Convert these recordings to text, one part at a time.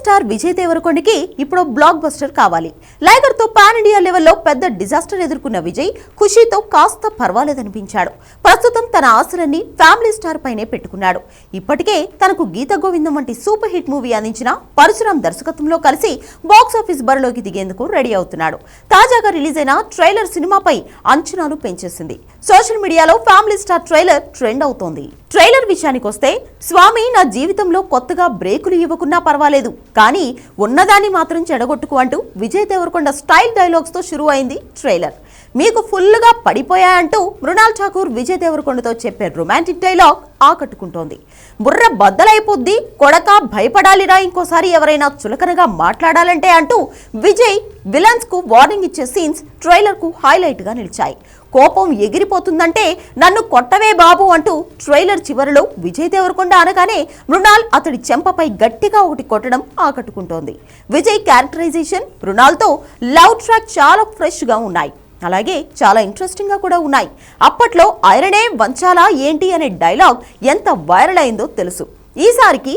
Star Vijay దేవరకొండకి ఇప్పుడు blockbuster కావాలి. లైగర్తో పాన్ ఇండియా లెవెల్లో పెద్ద డిజాస్టర్ ఎదుర్కొన్న విజయ్ ఖుషీతో కాస్త పర్వాలేదనిపించాడు. ప్రస్తుతం తన ఆశలన్నీ ఫ్యామిలీ స్టార్ పైనే పెట్టుకున్నాడు. ఇప్పటికే తనకు గీత గోవిందం వంటి సూపర్ హిట్ మూవీ అందించిన పరశురాం దర్శకత్వంలో కలిసి బాక్స్ ఆఫీస్ బరిలోకి దిగేందుకు రెడీ అవుతున్నాడు. తాజాగా రిలీజ్ అయిన ట్రైలర్ సినిమాపై అంచనాలు పెంచేసింది. సోషల్ మీడియాలో ఫ్యామిలీ స్టార్ ట్రైలర్ ట్రెండ్ అవుతోంది. ట్రైలర్ విషయానికి వస్తే స్వామి నా జీవితంలో కొత్తగా బ్రేకులు ఇవ్వకున్నా పర్వాలేదు. కానీ ఉన్నదాన్ని మాత్రం చెడగొట్టుకు అంటూ విజయ్ దేవరకొండ స్టైల్ డైలాగ్స్తో షురు అయింది ట్రైలర్. మీకు ఫుల్గా పడిపోయా అంటూ మృణాల్ ఠాకూర్ విజయ్ దేవరకొండతో చెప్పే రొమాంటిక్ డైలాగ్ ఆకట్టుకుంటోంది. బుర్ర బద్దలైపోద్ది కొడక భయపడాలిరా ఇంకోసారి ఎవరైనా చులకనగా మాట్లాడాలంటే అంటూ విజయ్ విలన్స్కు వార్నింగ్ ఇచ్చే సీన్స్ ట్రైలర్కు హైలైట్గా నిలిచాయి. కోపం ఎగిరిపోతుందంటే నన్ను కొట్టవే బాబు అంటూ ట్రైలర్ చివరిలో విజయ్ దేవరకొండ అనగానే మృణాల్ అతడి చెంపపై గట్టిగా ఒకటి కొట్టడం ఆకట్టుకుంటోంది. విజయ్ క్యారెక్టరైజేషన్ మృణాల్తో లవ్ ట్రాక్ చాలా ఫ్రెష్గా ఉన్నాయి. అలాగే చాలా ఇంట్రెస్టింగ్గా కూడా ఉన్నాయి. అప్పట్లో ఐరనే వంచాలా ఏంటి అనే డైలాగ్ ఎంత వైరల్ అయిందో తెలుసు. ఈసారికి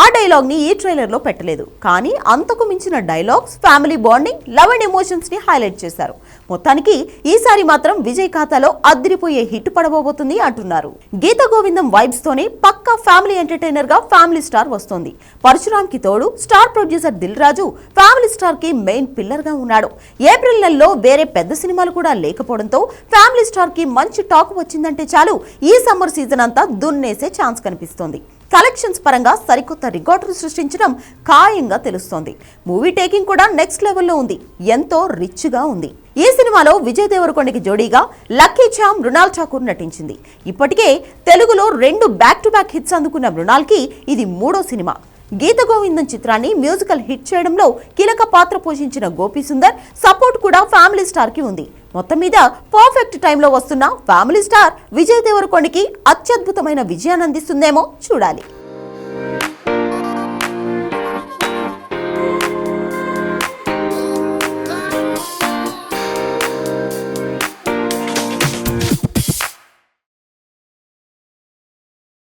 ఆ డైలాగ్ని ఈ ట్రైలర్లో పెట్టలేదు. కానీ అంతకు మించిన dialogues family bonding love and ఎమోషన్స్ని హైలైట్ చేశారు. మొత్తానికి ఈసారి మాత్రం విజయ్ ఖాతాలో అదిరిపోయే హిట్ పడబోతుంది అంటున్నారు. గీత గోవిందం వైబ్స్ తోనే పక్కా ఫ్యామిలీ ఎంటర్టైనర్గా ఫ్యామిలీ స్టార్ వస్తోంది. పరశురామ్కి తోడు star producer Dil Raju family స్టార్కి main పిల్లర్గా ఉన్నాడు. ఏప్రిల్ నెలలో వేరే పెద్ద సినిమాలు కూడా లేకపోవడంతో ఫ్యామిలీ స్టార్కి మంచి టాక్ వచ్చిందంటే చాలు ఈ సమ్మర్ సీజన్ అంతా దున్నేసే ఛాన్స్ కనిపిస్తోంది. కలెక్షన్స్ పరంగా సరికొత్త రికార్డులు సృష్టించడం ఖాయంగా తెలుస్తోంది. మూవీ టేకింగ్ కూడా నెక్స్ట్ లెవెల్లో ఉంది. ఎంతో రిచ్గా ఉంది. ఈ సినిమాలో విజయ్ దేవరకొండకి జోడీగా లక్కీ చామ్ మృణాల్ ఠాకూర్ నటించింది. ఇప్పటికే తెలుగులో రెండు బ్యాక్ టు బ్యాక్ హిట్స్ అందుకున్న మృణాల్కి ఇది మూడో సినిమా. గీత గోవిందం చిత్రాన్ని మ్యూజికల్ హిట్ చేయడంలో కీలక పాత్ర పోషించిన గోపీ సుందర్ సపోర్ట్ కూడా ఫ్యామిలీ స్టార్కి ఉంది. మొత్తం మీద పర్ఫెక్ట్ టైంలో వస్తున్న ఫ్యామిలీ స్టార్ విజయ్ దేవరకొండకి అత్యద్భుతమైన విజయాన్ని అందిస్తుందేమో చూడాలి.